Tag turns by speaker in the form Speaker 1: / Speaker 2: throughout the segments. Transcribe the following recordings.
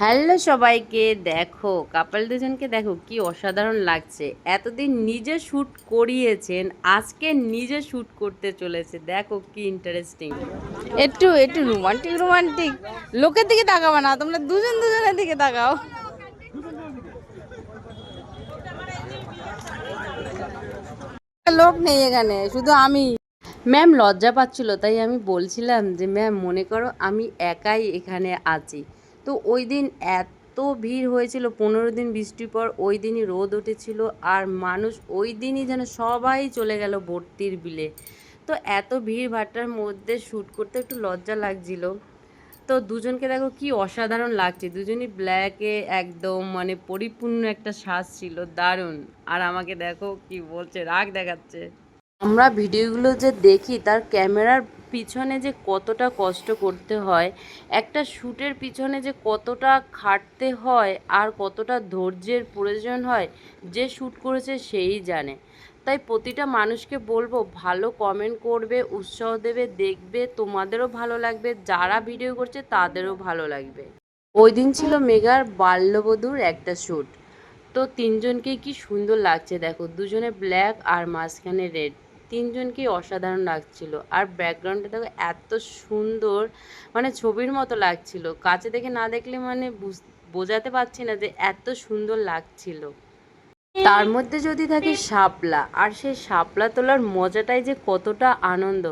Speaker 1: Hello সবাইকে দেখো couple দুজনকে দেখো কি অসাধারণ লাগছে। এতদিন নিজে শ্যুট করিয়েছেন আজকে নিজে শ্যুট করতে চলেছে। দেখো কি ইন্টারেস্টিং
Speaker 2: একটু একটু রোমান্টিক রোমান্টিক লোকের দিকে তাকাবো না তোমরা দুজন দুজনের দিকে তাকাও। লোক নেই এখানে শুধু আমি।
Speaker 1: ম্যাম লজ্জা পাচ্ছিল তাই আমি বলছিলাম যে ম্যাম মনে করো আমি একাই এখানে আছি। তো ওই দিন এত ভিড় হয়েছিল, পনেরো দিন বৃষ্টির পর ওই দিনই রোদ উঠেছিল আর মানুষ ওই দিনই যেন সবাই চলে গেল ভর্তির বিলে। তো এত ভিড় ভাট্টার মধ্যে শ্যুট করতে একটু লজ্জা লাগছিল। তো দুজনকে দেখো কি অসাধারণ লাগছে, দুজনই ব্ল্যাকে একদম মানে পরিপূর্ণ একটা সাজ ছিল, দারুণ। আর আমাকে দেখো কি বলছে, রাগ দেখাচ্ছে। আমরা ভিডিওগুলো যে দেখি, তার ক্যামেরার পিছনে যে কতটা কষ্ট করতে হয়, একটা শ্যুটের পিছনে যে কতটা খাটতে হয় আর কতটা ধৈর্যের প্রয়োজন হয়, যে শ্যুট করেছে সেই জানে। তাই প্রতিটা মানুষকে বলব, ভালো কমেন্ট করবে, উৎসাহ দেবে, দেখবে, তোমাদেরও ভালো লাগবে, যারা ভিডিও করছে তাদেরও ভালো লাগবে। ওই দিন ছিল মেগার বাল্যবধূর একটা শ্যুট। তো তিনজনকেই কি সুন্দর লাগছে দেখো, দুজনে ব্ল্যাক আর মাঝখানে রেড তিনজনকেই অসাধারণ লাগছিল। আর ব্যাকগ্রাউন্ডটা দেখো এত সুন্দর মানে ছবির মতো লাগছিল। কাছে দেখে না দেখলে মানে বুঝ- বোঝাতে পারছি না যে এত সুন্দর লাগছিল। তার মধ্যে যদি থাকে শাপলা, আর সেই শাপলা তোলার মজাটাই যে কতটা আনন্দ।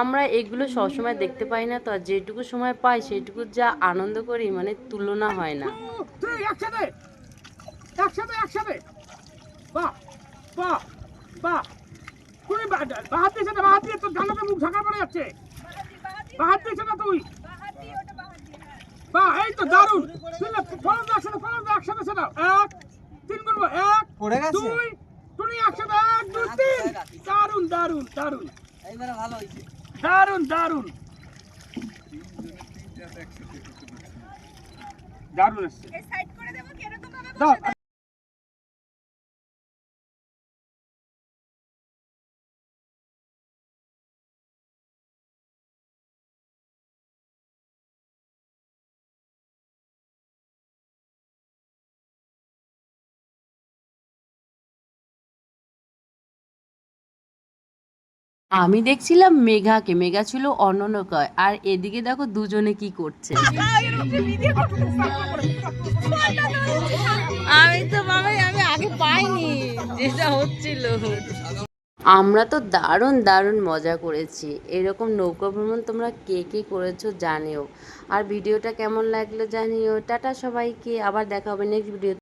Speaker 1: আমরা এগুলো সবসময় দেখতে পাই না তো যেটুকু সময় পাই সেটুকু যা আনন্দ করি মানে তুলনা হয় না।
Speaker 3: একসাথে! একসাথে একসাথে! বাহ! তুই বা- বাহাত দিয়েছে না বাহাত দিয়ে তোর জানাতে মুখ ঢাকা পড়ে যাচ্ছে। বাহাত দিয়েছে না তুই। বাহ এই তো দারুণ। তুই ফলন একসাথে ফলন একসাথে সেটা। এক তিন গুনবো এক
Speaker 4: পড়ে গেছে?
Speaker 3: দুই তুই একসাথে এক দুই তিন। দারুণ দারুণ দারুণ।
Speaker 4: এইবারে ভালো হয়েছে।
Speaker 3: দারুণ দারুণ। দারুণ এসছে।
Speaker 1: আমি দেখছিলাম মেঘাকে মেঘা ছিল অননকয়। আর এদিকে দেখো দুজনে কি করছে।
Speaker 2: আমি তো বাবা আমি আগে পাইনি যেটা হচ্ছিল।
Speaker 1: আমরা তো দারুণ দারুণ মজা করেছি। এরকম নৌকা ভ্রমণ তোমরা কে কে করেছ জানিও। আর ভিডিওটা কেমন লাগল জানিও। টাটা সবাইকে আবার দেখা হবে নেক্সট ভিডিও